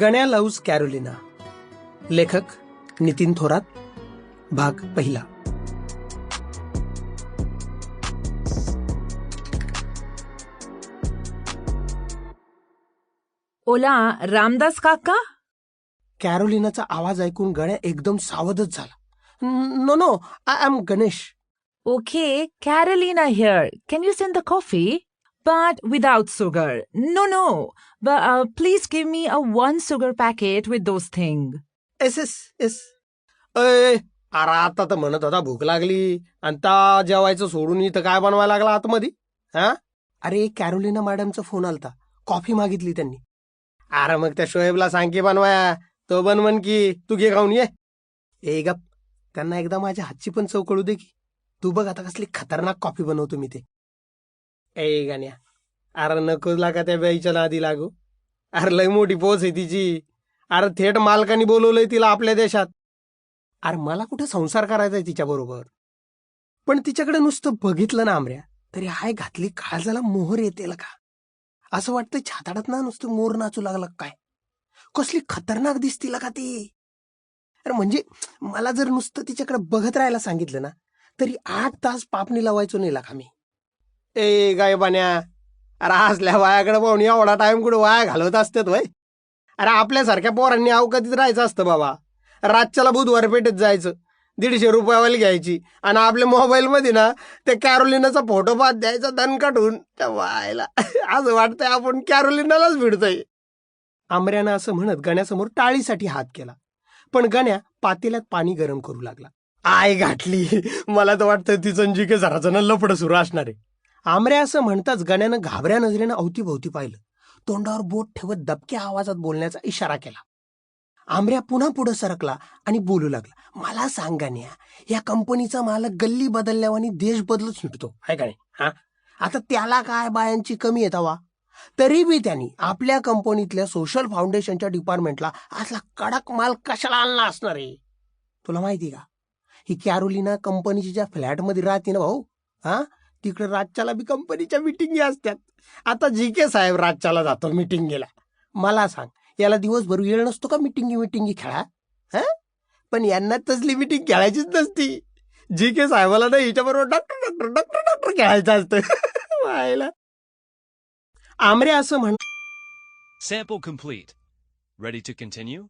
गण्या loves Carolina. लेखक नितीन थोरात. भाग पहिला. ओला रामदास काका? कॅरोलिनाचा आवाज ऐकून गण्या एकदम सावधच झाला. No no I am Ganesh. Okay, Carolina here. Can you send the coffee? But without sugar. No, no. But uh, please give me a one sugar packet with those thing. S S S अय अरे आता तर म्हणत होता भूक लागली. आणि ता जेवायचं सोडून इथं काय बनवायला लागला आतमध्ये? हा? अरे कॅरोलिना मॅडमचा फोन आलता. कॉफी मागितली त्यांनी. अरे मग त्या शोएबला सांग की बनवाया. तो बनवण की तू घे खाऊन ये. ए गप. त्यांना एकदा माझ्या हातची पण चव कळू दे की. तू बघ आता कसली खतरनाक कॉफी बनवतो मी ते. ए गाण्या अरे नकोच लागा त्या बाईच्या नादी लागू. अरे लय मोठी पोच आहे तिची. अरे थेट मालकानी बोलवलंय तिला आपल्या देशात. अरे मला कुठं संसार करायचा आहे तिच्याबरोबर? पण तिच्याकडे नुसतं बघितलं ना आमऱ्या तरी हाय घातली काळजाला मोहर येते का असं वाटतं छाताडात ना नुसतं मोर नाचू लागला काय? कसली खतरनाक दिसतील का ती. अरे म्हणजे मला जर नुसतं तिच्याकडे बघत राहायला सांगितलं ना तरी आठ तास पापणी लावायचो नाही का मी. ए गाय बण्या अरे असल्या वायाकडे पाहून एवढा टाइम कुठे वाया घालवत असतात वय? अरे आपल्यासारख्या पोरांनी अवकातीत राहायचं असतं बाबा. रातच्याला बुधवार पेठेत जायचं दीडशे रुपयावाली घ्यायची आणि आपल्या मोबाईलमध्ये ना ते कॅरोलिनाचा फोटो पाहत द्यायचा दण काढून. त्या वायला असं वाटतंय आपण कॅरोलिनालाच भिडतोय. आमऱ्यानं असं म्हणत गण्यासमोर टाळीसाठी हात केला. पण गण्या पातेल्यात पाणी गरम करू लागला. आय घाटली मला तर वाटतं तिचं जी के जराचं लपड सुरू असणार आहे. आमऱ्या असं म्हणताच गण्यानं घाबऱ्या नजरेनं अवतीभोवती पाहिलं. तोंडावर बोट ठेवत दबक्या आवाजात बोलण्याचा इशारा केला. आमऱ्या पुन्हा पुढे सरकला आणि बोलू लागला. मला सांग गाण्या या कंपनीचा मालक गल्ली बदलल्यावानी देश बदलत सुटतो. आहे का नाही हा? आता त्याला काय बायांची कमी येत वा तरी बी त्यांनी आपल्या कंपनीतल्या सोशल फाउंडेशनच्या डिपार्टमेंटला असला कडक माल कशाला आणला असणार आहे? तुला माहिती का? ही कॅरोलिना कंपनीची ज्या फ्लॅटमध्ये राहते ना भाऊ हा? तिकडे राजच्याला बी कंपनीच्या मिटिंगी असतात आता जी के साहेब राजच्याला जातो मिटिंगेला मला सांग याला दिवसभर वेळ नसतो का मिटिंगी मिटिंगी खेळा हा? पण यांना तसली मिटिंग खेळायचीच नसती. जी के साहेबाला ना हिच्याबरोबर डॉक्टर डॉक्टर डॉक्टर डॉक्टर खेळायचं असतं. व्हायला. आमरे असं म्हण sample complete ready to continue